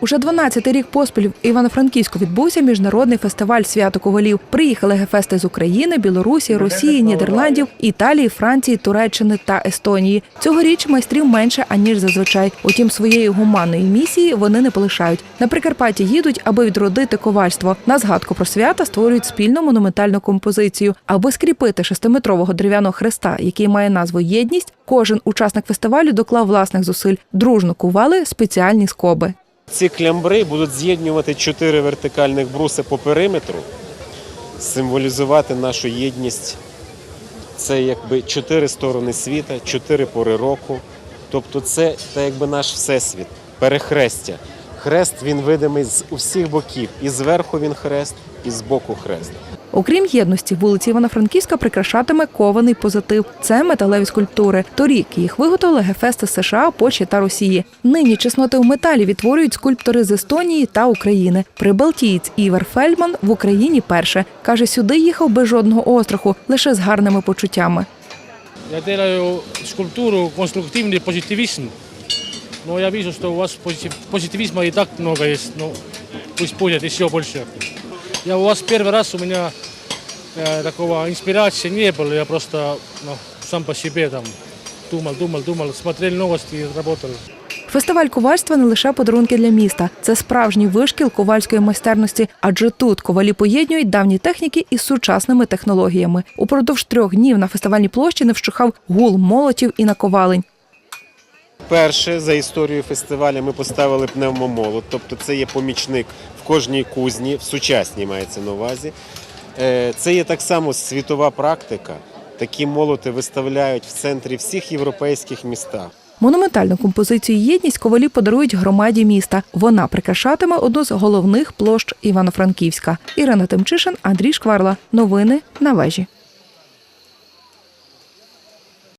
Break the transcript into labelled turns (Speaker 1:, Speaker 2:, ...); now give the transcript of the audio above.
Speaker 1: Уже 12-й рік поспіль в Івано-Франківську відбувся міжнародний фестиваль свято ковалів. Приїхали гефести з України, Білорусі, Росії, Нідерландів, Італії, Франції, Туреччини та Естонії. Цьогоріч майстрів менше аніж зазвичай. Утім, своєї гуманної місії вони не полишають. На Прикарпатті їдуть, аби відродити ковальство. На згадку про свята створюють спільну монументальну композицію. Аби скріпити шестиметрового дерев'яного хреста, який має назву Єдність. Кожен учасник фестивалю доклав власних зусиль. Дружно кували спеціальні скоби.
Speaker 2: Ці клямбри будуть з'єднувати чотири вертикальних бруси по периметру, символізувати нашу єдність. Це якби чотири сторони світа, чотири пори року. Тобто це та якби наш всесвіт, перехрестя. Хрест він видимий з усіх боків. І зверху він хрест, і з боку хрест.
Speaker 1: Окрім єдності, вулиці Івано-Франківська прикрашатиме кований позитив. Це металеві скульптури. Торік їх виготовили гефести США, Польщі та Росії. Нині чесноти у металі відтворюють скульптори з Естонії та України. Прибалтієць Івер Фельдман в Україні перше каже, сюди їхав без жодного остраху, лише з гарними почуттями.
Speaker 3: Я делаю скульптуру конструктивный позитивизм. Но я вижу, что у вас позитив- позитивизма и так много есть. Но пусть будет еще больше. Я у вас первый раз у меня э, такого инспирации не было. Я просто ну, сам по себе там думал, думал, думал, смотрел новости и работал.
Speaker 1: Фестиваль ковальства не лише подарунки для міста, це справжній вишкіл ковальської майстерності, адже тут ковалі поєднують давні техніки із сучасними технологіями. Упродовж трьох днів на фестивальній площі не вщухав гул молотів і наковалень.
Speaker 2: Перше за історію фестивалю ми поставили пневмомолот, тобто це є помічник в кожній кузні, в сучасній мається на увазі. Е, Це є так само світова практика. Такі молоти виставляють в центрі всіх європейських містах.
Speaker 1: Монументальну композицію Єдність ковалі подарують громаді міста. Вона прикрашатиме одну з головних площ Івано-Франківська. Ірина Тимчишин, Андрій Шкварла. Новини на вежі.